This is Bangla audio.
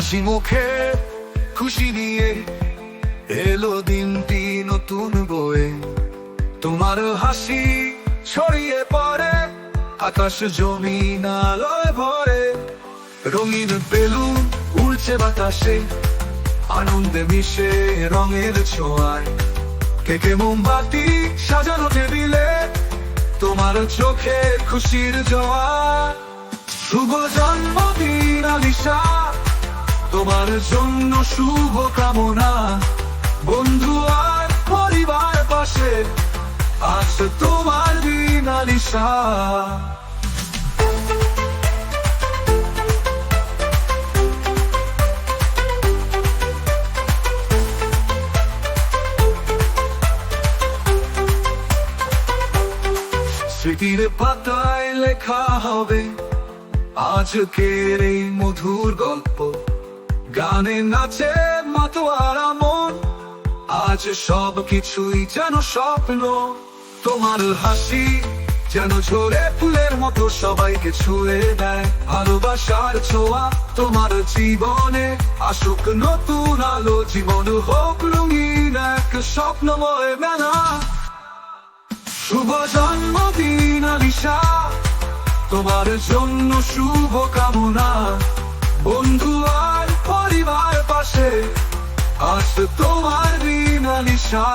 হাসি মুখে খুশি নিয়ে এলো নতুন বয়ে। তোমার হাসি ছড়িয়ে পড়ে, আকাশ ভরে। রঙিন বেলুন উড়ছে বাতাসে, আনন্দে মিশে রঙের ছোঁয়ায়। কেকে মোমবাতি সাজানো টেবিলে, তোমার চোখে খুশির জোয়ার। তোমার জন্য শুভ কামনা। বন্ধু আর পরিবার পাশে আজ তোমার দিন আলিশা স্মৃতির পাতায় লেখা হবে, আজকের এই মধুর গল্প। গানে নাচে মাতোয়ারা মন। আজ সব কিছুই যেন স্বপ্ন। তোমার হাসি যেন ঝরে ফুলের মতো সবাইকে ছুঁয়ে দেয়। ভালোবাসার ছোঁয়া তোমার জীবনে আসুক, নতুন আলো, জীবন হোক রঙিন এক স্বপ্নময় মেলা। শুভ জন্মদিন, আলিশা। তোমার জন্য শুভ কামনা। তোমার বিনা আলিশা